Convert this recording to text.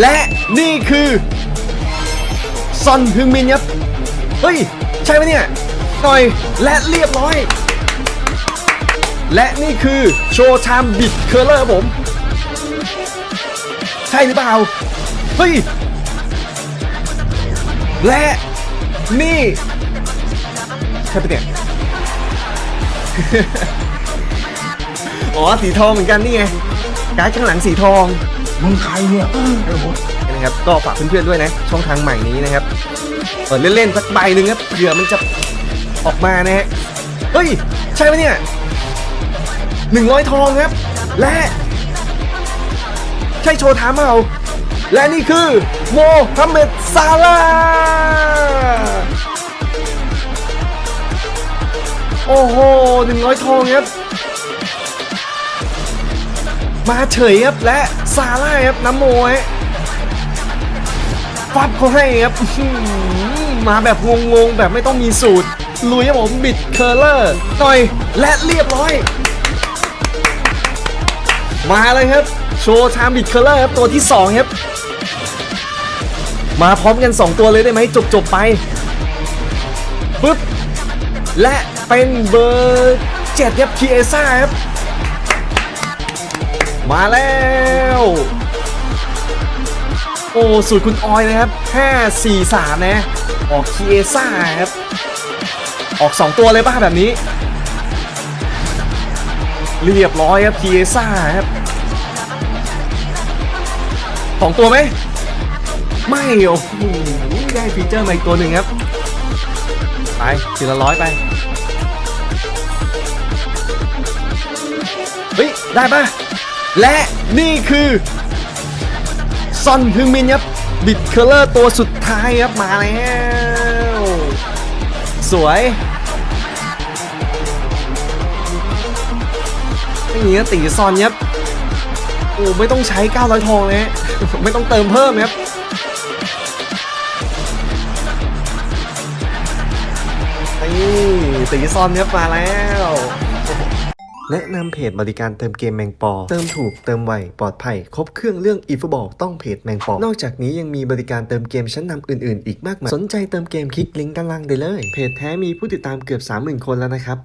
และนี่คือซอนฮึงมินครับ เฮ้ย ใช่ไหมเนี่ย หน่อยและเรียบร้อย และนี่คือโชว์ชามบิดเคอร์เลอร์ครับผม ใช่หรือเปล่า เฮ้ย และนี่ ใช่ปะเนี่ยอ๋อสีทองเหมือนกันนี่ไงการ์ดข้างหลังสีทอง มึงใครเนี่ยเออนะครับก็ฝากเพื่อนๆด้วยนะ ช่องทางใหม่นี้นะครับเปิดเล่นๆสักใบหนึ่งครับเผื่อมันจะออกมานะฮะเฮ้ย ใช่ไหมเนี่ยหนึ่งร้อยทองครับ และ ใช่โชว์ทามเปล่าและนี่คือ โมฮัมเหม็ดซาลาโอ้โหหนึ่งร้อยทองครับ มาเฉยครับและซาร่าครับน้ำโมฮะฟับเขาให้ครับมาแบบงงๆแบบไม่ต้องมีสูตร ลุยครับผมบิดเคอร์เลอร์หน่อยและเรียบร้อย มาเลยครับ โชว์ชามบิดเคอร์เลอร์ครับตัวที่ 2 ครับ มาพร้อมกัน 2 ตัวเลยได้ไหมจบๆไปปึ๊บและเป็นเบอร์เจ็ดครับคีเอซ่าครับ มาแล้ว โอ้สูตรคุณออยนะครับ 5 4 3 นะ ออกคีเซ่าครับ ออก 2 ตัวเลยป่ะแบบนี้ เรียบร้อยครับคีเซ่าครับสองตัวไหม ไม่โอ้โหได้ฟีเจอร์มาอีกตัวหนึ่งครับ ไปทีละร้อยไปเฮ้ย ได้ป่ะ และนี่คือซอนฮึงมินครับบิดเคอร์เลอร์ตัวสุดท้ายครับมาแล้ว สวยนี่ครับตีซอนครับโอ้ไม่ต้องใช้ 900 ทองเลยไม่ต้องเติมเพิ่มครับนี่ตีซอนครับมาแล้ว แนะนำเพจบริการเติมเกมแมงปอ เติมถูกเติมไวปลอดภัย ครบเครื่องเรื่องอีฟบอลต้องเพจแมงปอ นอกจากนี้ยังมีบริการเติมเกมชั้นนำอื่นๆ อีกมากมาย สนใจเติมเกมคลิกลิงก์ด้านล่างได้เลย เพจแท้มีผู้ติดตามเกือบ 30,000 คนแล้วนะครับ